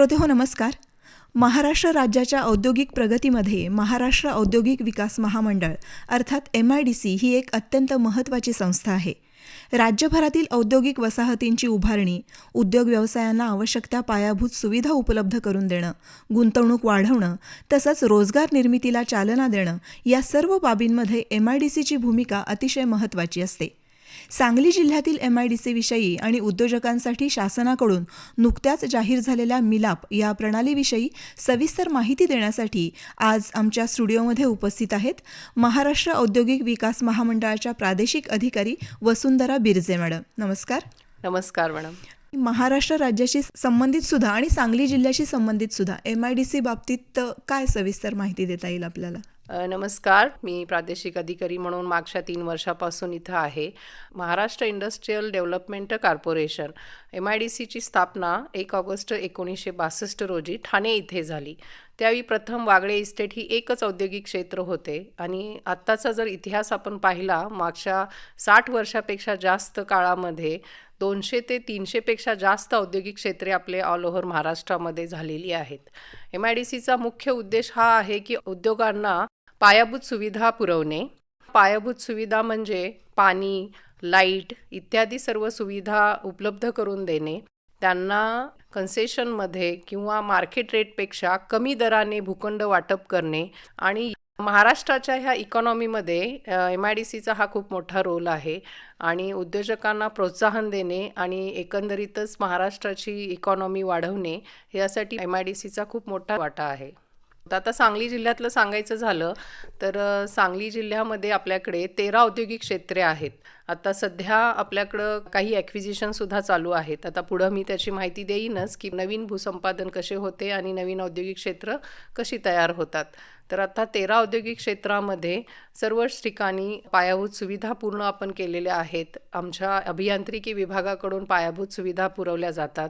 श्रोते हो नमस्कार. महाराष्ट्र राज्याच्या औद्योगिक प्रगतीमध्ये महाराष्ट्र औद्योगिक विकास महामंडळ अर्थात एम आय डी सी ही एक अत्यंत महत्त्वाची संस्था आहे. राज्यभरातील औद्योगिक वसाहतींची उभारणी उद्योग व्यवसायांना आवश्यक त्या पायाभूत सुविधा उपलब्ध करून देणं गुंतवणूक वाढवणं तसंच रोजगार निर्मितीला चालना देणं या सर्व बाबींमध्ये एम आय डी सीची भूमिका अतिशय महत्त्वाची असते. सांगली जिल्ह्यातील एम आय डी सीविषयी आणि उद्योजकांसाठी शासनाकडून नुकत्याच जाहीर झालेल्या मिलाप या प्रणालीविषयी सविस्तर माहिती देण्यासाठी आज आमच्या स्टुडिओमध्ये उपस्थित आहेत महाराष्ट्र औद्योगिक विकास महामंडळाच्या प्रादेशिक अधिकारी वसुंधरा बिरजे मॅडम. नमस्कार. नमस्कार मॅडम. महाराष्ट्र राज्याशी संबंधित सुद्धा आणि सांगली जिल्ह्याशी संबंधित सुद्धा एम आय डी सी बाबतीत काय सविस्तर माहिती देता येईल आपल्याला? नमस्कार मी प्रादेशिक अधिकारी म्हणून मागच्या तीन वर्षापासून इथं आहे. Maharashtra industrial development corporation M I D सीची स्थापना एक ऑगस्ट एकोणीसशे बासष्ट रोजी ठाणे इथे झाली. त्यावेळी प्रथम वागळे इस्टेट ही एकच औद्योगिक क्षेत्र होते आणि आत्ताचा जर इतिहास आपण पाहिला मागच्या साठ वर्षापेक्षा जास्त काळामध्ये दोनशे ते तीनशेपेक्षा जास्त औद्योगिक क्षेत्रे आपले ऑल ओव्हर महाराष्ट्रामध्ये झालेली आहेत. एम आय डी सीचा मुख्य उद्देश हा आहे की उद्योगांना पायाभूत सुविधा पुरवणे. पायाभूत सुविधा म्हणजे पाणी लाइट इत्यादी सर्व सुविधा उपलब्ध करून देणे. त्यांना कन्सेशनमध्ये किंवा मार्केट रेटपेक्षा कमी दराने भूखंड वाटप करणे आणि महाराष्ट्राच्या ह्या इकॉनॉमीमध्ये एम आय डी सीचा हा खूप मोठा रोल आहे आणि उद्योजकांना प्रोत्साहन देणे आणि एकंदरीतच महाराष्ट्राची इकॉनॉमी वाढवणे यासाठी एम आय डी सीचा खूप मोठा वाटा आहे. आता सांगली जिल्ह्यातलं सांगायचं झालं तर सांगली जिल्ह्यामध्ये आपल्याकडे तेरा औद्योगिक क्षेत्रे आहेत. आता सध्या आपल्याकडं काही ॲक्विजिशनसुद्धा चालू आहेत. आता पुढं मी त्याची माहिती देईनच की नवीन भूसंपादन कसे होते आणि नवीन औद्योगिक क्षेत्र कशी तयार होतात. तर आता तेरा औद्योगिक क्षेत्रामध्ये सर्वच ठिकाणी पायाभूत सुविधा पूर्ण आपण केलेल्या आहेत. आमच्या अभियांत्रिकी विभागाकडून पायाभूत सुविधा पुरवल्या जातात.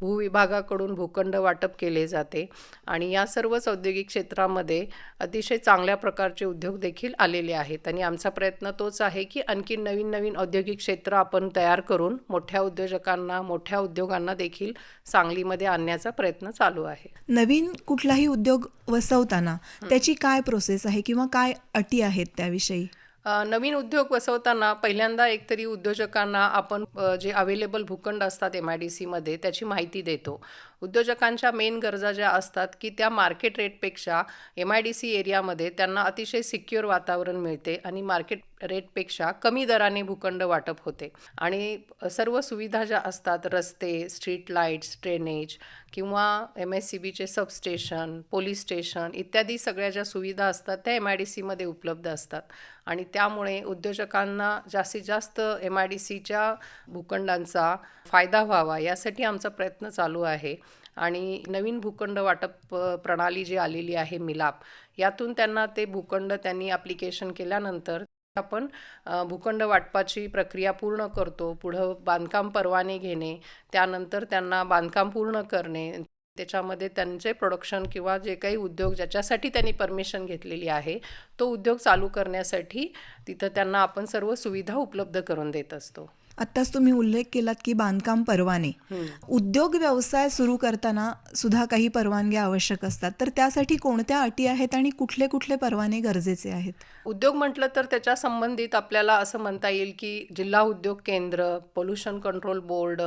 भूविभागाकडून भूखंड वाटप केले जाते आणि या सर्वच औद्योगिक क्षेत्रामध्ये अतिशय चांगल्या प्रकारचे उद्योग देखील आलेले आहेत आणि आमचा प्रयत्न तोच आहे की आणखी नवीन नवीन औद्योगिक क्षेत्र आपण तयार करून मोठ्या उद्योजकांना मोठ्या उद्योगांना देखील सांगलीमध्ये आणण्याचा प्रयत्न चालू आहे. नवीन कुठलाही उद्योग वसवताना त्याची काय प्रोसेस आहे किंवा काय अटी आहेत त्याविषयी? नवीन उद्योग बसवताना पहिल्यांदा एकतरी उद्योजकांना आपण जे अवेलेबल भूखंड असतात एम आय डी सीमध्ये त्याची माहिती देतो. उद्योजकांच्या मेन गरजा ज्या असतात की त्या मार्केट रेटपेक्षा एम आय डी सी एरियामध्ये त्यांना अतिशय सिक्युअर वातावरण मिळते आणि मार्केट रेटपेक्षा कमी दराने भूखंड वाटप होते. आणि सर्व सुविधा ज्या असतात रस्ते स्ट्रीट लाईट्स ड्रेनेज किंवा एम एस सी बीचे सबस्टेशन पोलीस स्टेशन इत्यादी सगळ्या ज्या सुविधा असतात त्या एम आय डी सीमध्ये उपलब्ध असतात. आणि त्यामुळे उद्योजकांना जास्तीत जास्त एम आय डी सीच्या भूखंडांचा फायदा व्हावा यासाठी आमचा प्रयत्न चालू आहे. आणि नवीन भूखंड वाटप प्रणाली जी आलेली आहे मिलाप यातून त्यांना ते भूखंड त्यांनी ॲप्लिकेशन केल्यानंतर आपण भूखंड वाटपाची प्रक्रिया पूर्ण करतो पुढं बांधकाम परवाने घेणे त्यानंतर त्यांना बांधकाम पूर्ण करणे त्याच्यामध्ये त्यांचे प्रोडक्शन किंवा जे काही उद्योग ज्याच्यासाठी त्यांनी परमिशन घेतलेली आहे तो उद्योग चालू करण्यासाठी तिथं त्यांना आपण सर्व सुविधा उपलब्ध करून देत असतो. आत्ताच तुम्ही उल्लेख केलात की बांधकाम परवाने. उद्योग व्यवसाय सुरू करताना सुद्धा काही परवानग्या आवश्यक असतात. तर त्यासाठी कोणत्या अटी आहेत आणि कुठले कुठले परवाने गरजेचे आहेत? उद्योग म्हटलं तर त्याच्या संबंधित आपल्याला असं म्हणता येईल की जिल्हा उद्योग केंद्र पोल्युशन कंट्रोल बोर्ड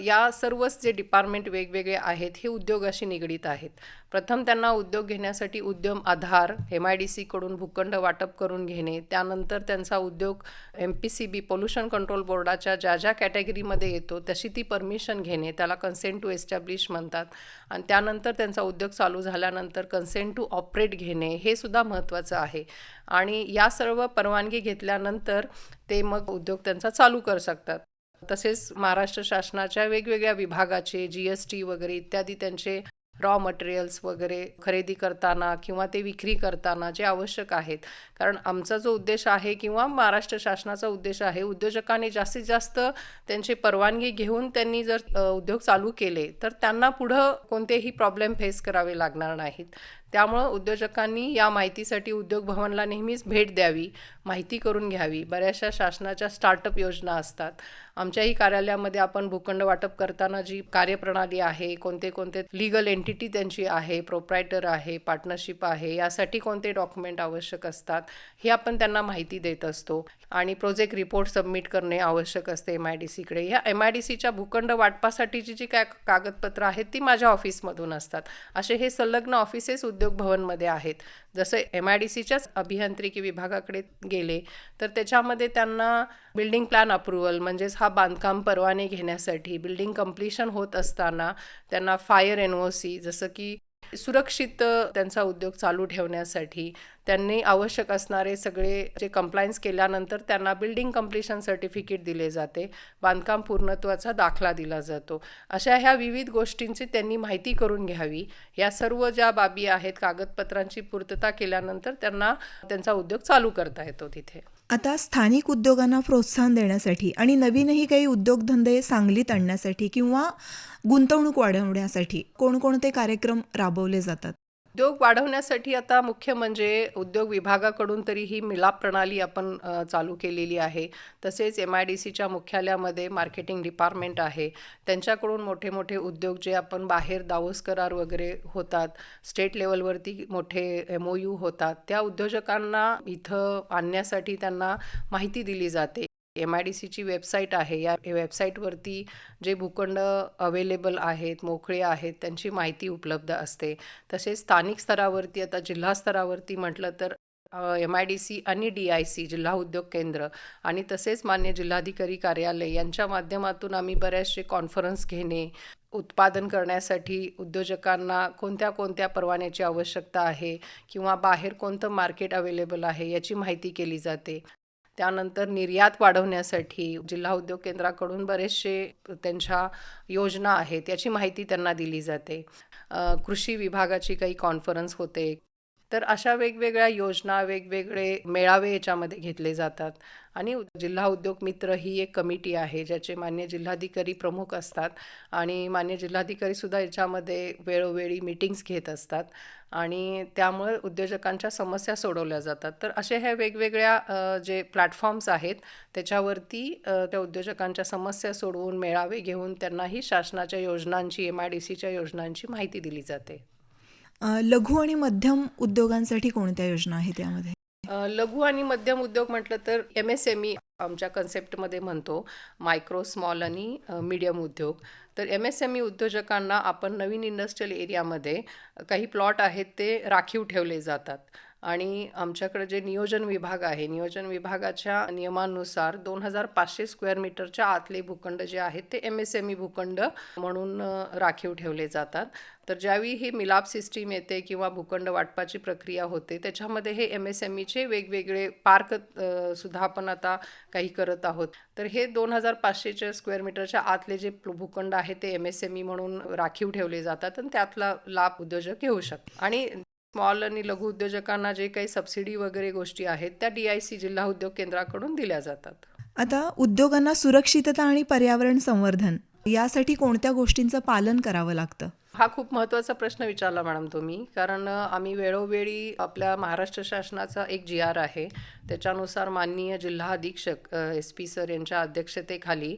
या सर्वच जे डिपार्टमेंट वेगवेगळे आहेत हे उद्योगाशी निगडीत आहेत. प्रथम त्यांना उद्योग घेण्यासाठी Udyam Aadhaar M I D सीकडून भूखंड वाटप करून घेणे त्यानंतर त्यांचा उद्योग M P C B pollution control बोर्डाच्या ज्या ज्या कॅटेगरीमध्ये येतो तशी ती परमिशन घेणे त्याला कन्सेंट टू एस्टॅब्लिश म्हणतात. आणि त्यानंतर त्यांचा उद्योग चालू झाल्यानंतर कन्सेंट टू ऑपरेट घेणे हे सुद्धा महत्त्वाचं आहे. आणि या सर्व परवानगी घेतल्यानंतर ते मग उद्योग त्यांचा चालू करू शकतात. तसेच महाराष्ट्र शासनाच्या वेगवेगळ्या विभागाचे जी एस टी वगैरे इत्यादी त्यांचे रॉ मटेरियल्स वगैरे खरेदी करताना किंवा ते विक्री करताना जे आवश्यक आहेत. कारण आमचा जो उद्देश आहे किंवा महाराष्ट्र शासनाचा उद्देश आहे उद्योजकांनी जास्तीत जास्त त्यांची परवानगी घेऊन त्यांनी जर उद्योग चालू केले तर त्यांना पुढं कोणतेही प्रॉब्लेम फेस करावे लागणार नाहीत. त्यामुळं उद्योजकांनी या माहितीसाठी उद्योग भवनला नेहमीच भेट द्यावी माहिती करून घ्यावी. बऱ्याचशा शासनाच्या स्टार्टअप योजना असतात. आमच्याही कार्यालयामध्ये आपण भूखंड वाटप करताना जी कार्यप्रणाली आहे कोणते कोणते लिगल एंटिटी त्यांची आहे प्रोप्रायटर आहे पार्टनरशिप आहे यासाठी कोणते डॉक्युमेंट आवश्यक असतात हे आपण त्यांना माहिती देत असतो. आणि प्रोजेक्ट रिपोर्ट सबमिट करणे आवश्यक असते एम आय डी सीकडे ह्या एम आय डी सीच्या भूखंड वाटपासाठीची जी काय कागदपत्रं आहेत ती माझ्या ऑफिसमधून असतात. असे हे संलग्न ऑफिसेस उद्योग उद्योग भवनमध्ये आहेत. जसं एम आय डी सीच्याच अभियांत्रिकी विभागाकडे गेले तर त्याच्यामध्ये त्यांना बिल्डिंग प्लॅन अप्रुव्हल म्हणजेच हा बांधकाम परवाने घेण्यासाठी बिल्डिंग कम्प्लिशन होत असताना त्यांना फायर एन ओ सी जसं की सुरक्षित त्यांचा उद्योग चालू ठेवण्यासाठी त्यांनी आवश्यक असणारे सगळे जे कंप्लायन्स केल्यानंतर त्यांना बिल्डिंग कम्प्लिशन सर्टिफिकेट दिले जाते. बांधकाम पूर्णत्वाचा दाखला दिला जातो. अशा ह्या विविध गोष्टींची त्यांनी माहिती करून घ्यावी. या सर्व ज्या बाबी आहेत कागदपत्रांची पूर्तता केल्यानंतर त्यांना त्यांचा उद्योग चालू करता येतो तिथे. आता स्थानिक उद्योगांना प्रोत्साहन देण्यासाठी आणि नवीनही काही उद्योगधंदे सांगलीत आणण्यासाठी किंवा गुंतवणूक वाढवण्यासाठी कोणकोणते कार्यक्रम राबवले जातात? उद्योग वाढवण्यासाठी आता मुख्य म्हणजे उद्योग विभागाकडून तरी ही मिलाप प्रणाली आपण चालू केलेली आहे. तसेच एम आय डी सीच्या मुख्यालयामध्ये मार्केटिंग डिपार्टमेंट आहे. त्यांच्याकडून मोठे मोठे उद्योग जे आपण बाहेर दावोस करार वगैरे होतात स्टेट लेवलवरती मोठे एम ओ यू होतात त्या उद्योजकांना इथं आणण्यासाठी त्यांना माहिती दिली जाते. एम आय डी सीची वेबसाईट आहे. या वेबसाईटवरती जे भूखंड अवेलेबल आहेत मोकळे आहेत त्यांची माहिती उपलब्ध असते. तसेच स्थानिक स्तरावरती आता जिल्हा स्तरावरती म्हटलं तर एम आय डी सी आणि डी आय सी जिल्हा उद्योग केंद्र आणि तसेच मान्य जिल्हाधिकारी कार्यालय यांच्या माध्यमातून आम्ही बऱ्याचशे कॉन्फरन्स घेणे उत्पादन करण्यासाठी उद्योजकांना कोणत्या कोणत्या परवान्याची आवश्यकता आहे किंवा बाहेर कोणतं मार्केट अवेलेबल आहे याची माहिती केली जाते. त्यानंतर निर्यात वाढवण्यासाठी जिल्हा उद्योग केंद्राकडून बरेचसे त्यांच्या योजना आहेत याची माहिती त्यांना दिली जाते. कृषी विभागाची काही कॉन्फरन्स होते. तर अशा वेगवेगळ्या योजना वेगवेगळे मेळावे याच्यामध्ये घेतले जातात. आणि जिल्हा उद्योग मित्र ही एक कमिटी आहे ज्याचे मान्य जिल्हाधिकारी प्रमुख असतात. आणि मान्य जिल्हाधिकारीसुद्धा याच्यामध्ये वेळोवेळी मीटिंग्स घेत असतात. आणि त्यामुळे उद्योजकांच्या समस्या सोडवल्या जातात. तर असे ह्या वेगवेगळ्या जे प्लॅटफॉर्म्स आहेत त्याच्यावरती त्या उद्योजकांच्या समस्या सोडवून मेळावे घेऊन त्यांनाही शासनाच्या योजनांची एम आय डी सीच्या योजनांची माहिती दिली जाते. लघु आणि मध्यम उद्योगांसाठी कोणत्या योजना आहेत यामध्ये? लघु आणि मध्यम उद्योग म्हटलं तर एम एस एम ई आमच्या कन्सेप्टमध्ये म्हणतो मायक्रो स्मॉल आणि मीडियम उद्योग. तर एम एस एम ई उद्योजकांना आपण नवीन इंडस्ट्रियल एरियामध्ये काही प्लॉट आहेत ते राखीव ठेवले जातात. आणि आमच्याकडे जे नियोजन विभाग आहे नियोजन विभागाच्या नियमानुसार दोन हजार पाचशे स्क्वेअर मीटरच्या आतले भूखंड जे आहेत ते एम एस एम ई भूखंड म्हणून राखीव ठेवले जातात. तर ज्यावेळी ही मिलाप सिस्टीम येते किंवा भूखंड वाटपाची प्रक्रिया होते त्याच्यामध्ये हे एम एस एम ईचे वेगवेगळे पार्क सुद्धा आपण आता काही करत आहोत. तर हे दोन हजार पाचशेच्या स्क्वेअर मीटरच्या आतले जे भूखंड आहे ते एम एस एम ई म्हणून राखीव ठेवले जातात आणि त्यातला लाभ उद्योजक घेऊ शकतात. आणि स्मॉल आणि लघु उद्योजकांना जे काही सबसिडी वगैरे गोष्टी आहेत त्या डी आय सी जिल्हा उद्योग केंद्राकडून दिल्या जातात. आता उद्योगांना सुरक्षितता आणि पर्यावरण संवर्धन यासाठी कोणत्या गोष्टींचं पालन करावं लागतं? हा खूप महत्त्वाचा प्रश्न विचारला मॅडम तुम्ही. कारण आम्ही वेळोवेळी आपल्या महाराष्ट्र शासनाचा एक जी आर आहे त्याच्यानुसार माननीय जिल्हा अधीक्षक एस पी सर यांच्या अध्यक्षतेखाली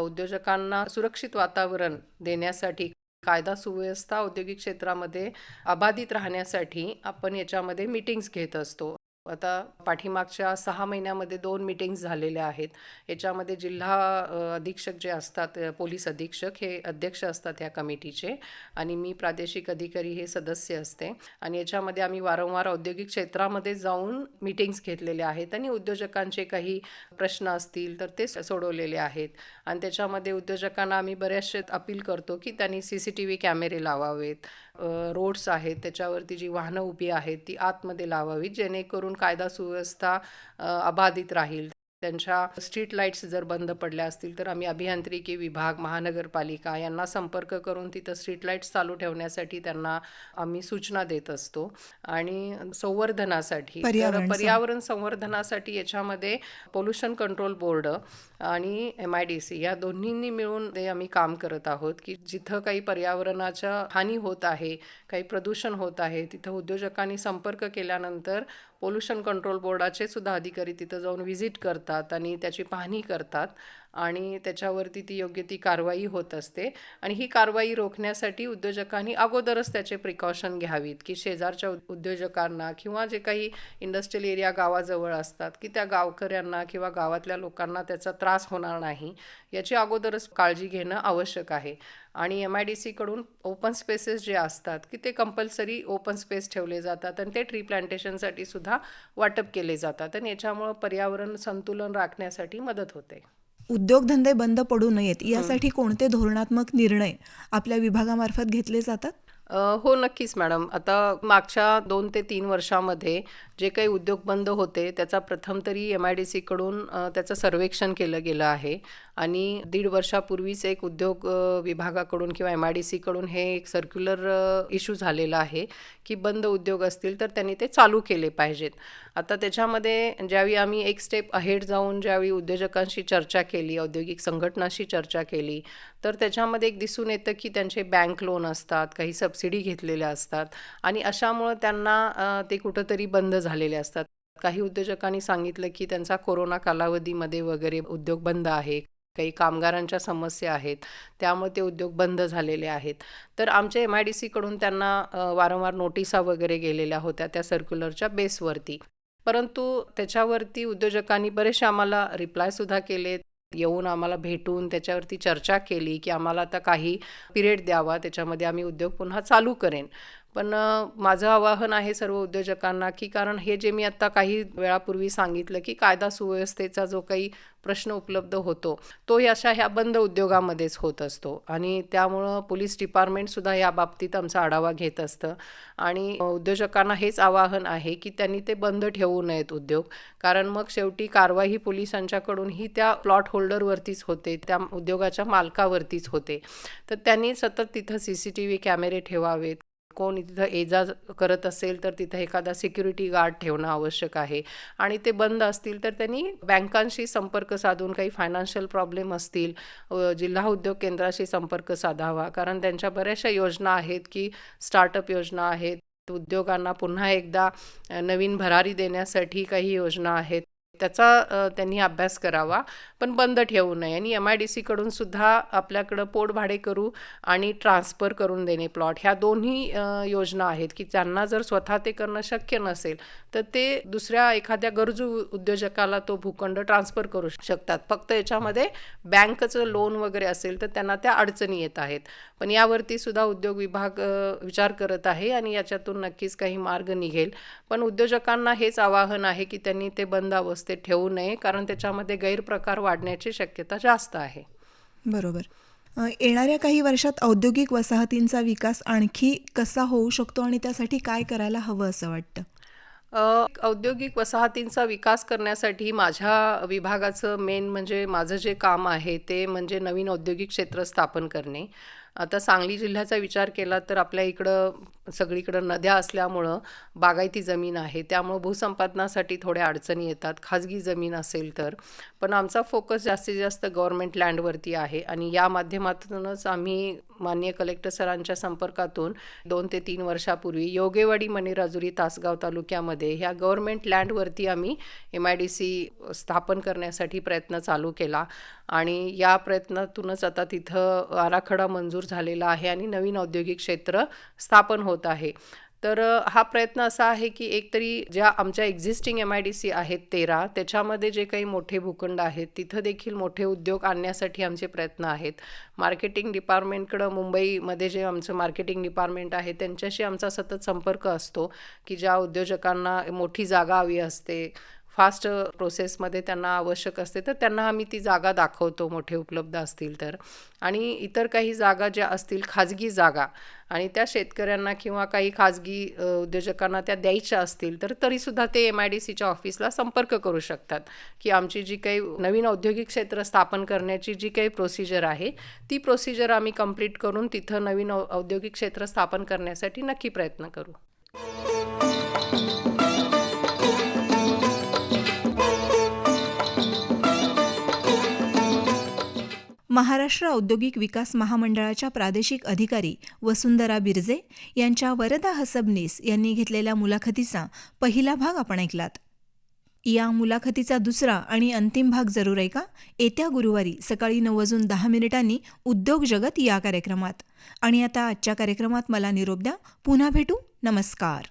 उद्योजकांना सुरक्षित वातावरण देण्यासाठी कायदा सुव्यवस्था औद्योगिक क्षेत्रामध्ये अबाधित राहण्यासाठी आपण याच्यामध्ये मीटिंग्स घेत असतो. आता पाठीमागच्या सहा महिन्यामध्ये दोन मीटिंग्स झालेल्या आहेत. याच्यामध्ये जिल्हा अधीक्षक जे असतात पोलीस अधीक्षक हे अध्यक्ष असतात ह्या कमिटीचे आणि मी प्रादेशिक अधिकारी हे सदस्य असते. आणि याच्यामध्ये आम्ही वारंवार औद्योगिक क्षेत्रामध्ये जाऊन मीटिंग्स घेतलेल्या आहेत आणि उद्योजकांचे काही प्रश्न असतील तर ते सोडवलेले आहेत. आणि त्याच्यामध्ये उद्योजकांना आम्ही बऱ्याचशे अपील करतो की त्यांनी सी सी टी व्ही कॅमेरे लावावेत. रोड्स आहेत त्याच्यावरती जी वाहनं उभी आहेत ती आतमध्ये लावावीत जेणेकरून कायदा सुव्यवस्था अबाधित राहील. त्यांच्या स्ट्रीट लाईट्स जर बंद पडल्या असतील तर आम्ही अभियांत्रिकी विभाग महानगरपालिका यांना संपर्क करून तिथं स्ट्रीट लाईट्स चालू ठेवण्यासाठी त्यांना आम्ही सूचना देत असतो. आणि संवर्धनासाठी तर पर्यावरण सं- पर्यावरण संवर्धनासाठी याच्यामध्ये पोल्युशन कंट्रोल बोर्ड आणि एम आय डी सी या दोन्हींनी मिळून ते आम्ही काम करत आहोत की जिथं काही पर्यावरणाच्या हानी होत आहे काही प्रदूषण होत आहे तिथं उद्योजकांनी संपर्क केल्यानंतर पोल्युशन कंट्रोल बोर्डाचे सुद्धा अधिकारी तिथं जाऊन व्हिजिट करतात आणि त्याची पाहणी करतात. आणि त्याच्यावरती ती योग्य ती कारवाई होत असते. आणि ही कारवाई रोखण्यासाठी उद्योजकांनी अगोदरच त्याचे प्रिकॉशन घ्यावीत की शेजारच्या उद्योजकांना किंवा जे काही इंडस्ट्रियल एरिया गावाजवळ असतात की त्या गावकऱ्यांना किंवा गावातल्या लोकांना त्याचा त्रास होणार नाही याची अगोदरच काळजी घेणं आवश्यक आहे. आणि एम आय डी सीकडून ओपन स्पेसेस जे असतात की ते कंपल्सरी ओपन स्पेस ठेवले जातात आणि ते ट्री प्लांटेशनसाठी सुद्धा वाटप केले जातात. आणि याच्यामुळं पर्यावरण संतुलन राखण्यासाठी मदत होते. उद्योगधंदे बंद पडू नयेत यासाठी कोणते धोरणात्मक निर्णय आपल्या विभागामार्फत घेतले जातात? हो नक्कीच मॅडम. आता मागच्या दोन ते तीन वर्षामध्ये जे काही उद्योग बंद होते त्याचा प्रथम तरी एम आय डी सीकडून त्याचं सर्वेक्षण केलं गेलं आहे. आणि दीड वर्षापूर्वीच एक उद्योग विभागाकडून किंवा एम आय डी सीकडून हे एक सर्क्युलर इश्यू झालेला आहे. की बंद उद्योग असतील तर त्यांनी ते चालू केले पाहिजेत. आता त्याच्यामध्ये ज्यावेळी आम्ही एक स्टेप अहेड जाऊन ज्यावेळी उद्योजकांशी चर्चा केली औद्योगिक संघटनाशी चर्चा केली तर त्याच्यामध्ये एक दिसून येतं की त्यांचे बँक लोन असतात काही सबसिडी घेतलेल्या असतात आणि अशामुळं त्यांना ते कुठंतरी बंद झालेले असतात. काही उद्योजकांनी सांगितलं की त्यांचा कोरोना कालावधीमध्ये वगैरे उद्योग बंद आहे. काही कामगारांच्या समस्या आहेत त्यामुळे ते उद्योग बंद झालेले आहेत. तर आमच्या एम आय डी सीकडून त्यांना वारंवार नोटिसा वगैरे गेलेल्या होत्या त्या सर्क्युलरच्या बेसवरती परंतु त्याच्यावरती उद्योजकांनी बरेचसे आम्हाला रिप्लायसुद्धा केले येऊन आम्हाला भेटून त्याच्यावरती चर्चा केली की आम्हाला आता काही पिरियड द्यावा त्याच्यामध्ये आम्ही उद्योग पुन्हा चालू करेन. पण माझं आवाहन आहे सर्व उद्योजकांना की कारण हे जे मी आत्ता काही वेळापूर्वी सांगितलं की कायदा सुव्यवस्थेचा जो काही प्रश्न उपलब्ध होतो तो अशा ह्या बंद उद्योगामध्येच होत असतो. आणि त्यामुळं पोलीस डिपार्टमेंटसुद्धा या बाबतीत आमचा आढावा घेत असतं. आणि उद्योजकांना हेच आवाहन आहे की त्यांनी ते बंद ठेवू नयेत उद्योग. कारण मग शेवटी कारवाई पोलिसांच्याकडून ही त्या प्लॉट होल्डरवरतीच होते त्या उद्योगाच्या मालकावरतीच होते. तर त्यांनी सतत तिथं सी सी टी व्ही कॅमेरे ठेवावेत. कोण तिथं एजा करत असेल तर तिथं एखादा सिक्युरिटी गार्ड ठेवणं आवश्यक आहे. आणि ते बंद असतील तर त्यांनी बँकांशी संपर्क साधून काही फायनान्शियल प्रॉब्लेम असतील जिल्हा उद्योग केंद्राशी संपर्क साधावा. कारण त्यांच्या बऱ्याचशा योजना आहेत की स्टार्टअप योजना आहेत उद्योगांना पुन्हा एकदा नवीन भरारी देण्यासाठी काही योजना आहेत. त्याचा त्यांनी अभ्यास करावा पण बंद ठेवू नये. आणि एम आय डी सीकडून सुद्धा आपल्याकडं पोटभाडे करू आणि ट्रान्सफर करून देणे प्लॉट. ह्या दोन्ही योजना आहेत की त्यांना जर स्वतः ते करणं शक्य नसेल तर ते दुसऱ्या एखाद्या गरजू उद्योजकाला तो भूखंड ट्रान्सफर करू शकतात. फक्त याच्यामध्ये बँकचं लोन वगैरे असेल तर त्यांना त्या अडचणी येत आहेत. पण यावरती सुद्धा उद्योग विभाग विचार करत आहे आणि याच्यातून नक्कीच काही मार्ग निघेल. पण उद्योजकांना हेच आवाहन आहे की त्यांनी ते बंद अवस्थेत ठेवू नये कारण त्याच्यामध्ये गैरप्रकार वाढण्याची शक्यता जास्त आहे. बरोबर. येणाऱ्या काही वर्षात औद्योगिक वसाहतींचा विकास आणखी कसा होऊ शकतो आणि त्यासाठी काय करायला हवं असं वाटतं? औद्योगिक वसाहतींचा विकास करण्यासाठी माझ्या विभागाचं मेन म्हणजे माझं जे काम आहे ते म्हणजे नवीन औद्योगिक क्षेत्र स्थापन करणे. आता सांगली जिल्ह्याचा विचार केला तर आपल्या इकडं सगळीकडं नद्या असल्यामुळं बागायती जमीन आहे. त्यामुळं भूसंपादनासाठी थोड्या अडचणी येतात. खाजगी जमीन असेल तर. पण आमचा फोकस जास्तीत जास्त गव्हर्मेंट लँडवरती आहे आणि या माध्यमातूनच आम्ही माननीय कलेक्टर सरांच्या संपर्कातून दोन ते तीन वर्षापूर्वी योगेवाडी मणिराजुरी तासगाव तालुक्यामध्ये ह्या गव्हर्मेंट लँडवरती आम्ही एम आय डी सी स्थापन करण्यासाठी प्रयत्न चालू केला. आणि या प्रयत्नातूनच आता तिथं आराखडा मंजूर झालेला आहे आणि नवीन औद्योगिक क्षेत्र स्थापन होत आहे. तर हा प्रयत्न असा आहे की एकतरी ज्या आमच्या existing M I D C आहेत तेरा त्याच्यामध्ये जे काही मोठे भूखंड आहेत तिथं देखील मोठे उद्योग आणण्यासाठी आमचे प्रयत्न आहेत. मार्केटिंग डिपार्टमेंटकडं मुंबईमध्ये जे आमचं मार्केटिंग डिपार्टमेंट आहे त्यांच्याशी आमचा सतत संपर्क असतो की ज्या उद्योजकांना मोठी जागा हवी असते फास्ट प्रोसेसमध्ये त्यांना आवश्यक असते तर त्यांना आम्ही ती जागा दाखवतो मोठे उपलब्ध असतील तर. आणि इतर काही जागा ज्या असतील खाजगी जागा आणि त्या शेतकऱ्यांना किंवा काही खाजगी उद्योजकांना त्या द्यायच्या असतील तर तरीसुद्धा ते एम आय डी सीच्या ऑफिसला संपर्क करू शकतात. की आमची जी काही नवीन औद्योगिक क्षेत्र स्थापन करण्याची जी काही प्रोसिजर आहे ती प्रोसिजर आम्ही कंप्लीट करून तिथं नवीन औद्योगिक क्षेत्र स्थापन करण्यासाठी नक्की प्रयत्न करू. महाराष्ट्र औद्योगिक विकास महामंडळाच्या प्रादेशिक अधिकारी वसुंधरा बिरजे यांच्या वरदा हसबनीस यांनी घेतलेल्या मुलाखतीचा पहिला भाग आपण ऐकलात. या मुलाखतीचा दुसरा आणि अंतिम भाग जरूर ऐका. येत्या गुरुवारी सकाळी नऊ वाजून दहा मिनिटांनी उद्योग जगत या कार्यक्रमात. आणि आता आजच्या कार्यक्रमात मला निरोप द्या. पुन्हा भेटू. नमस्कार.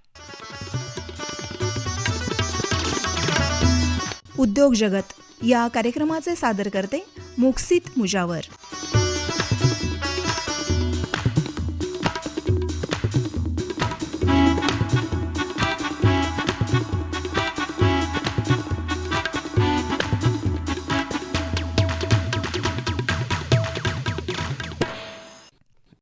उद्योग जगत. या कार्यक्रमाचे सादर करते मुक्सित मुजावर.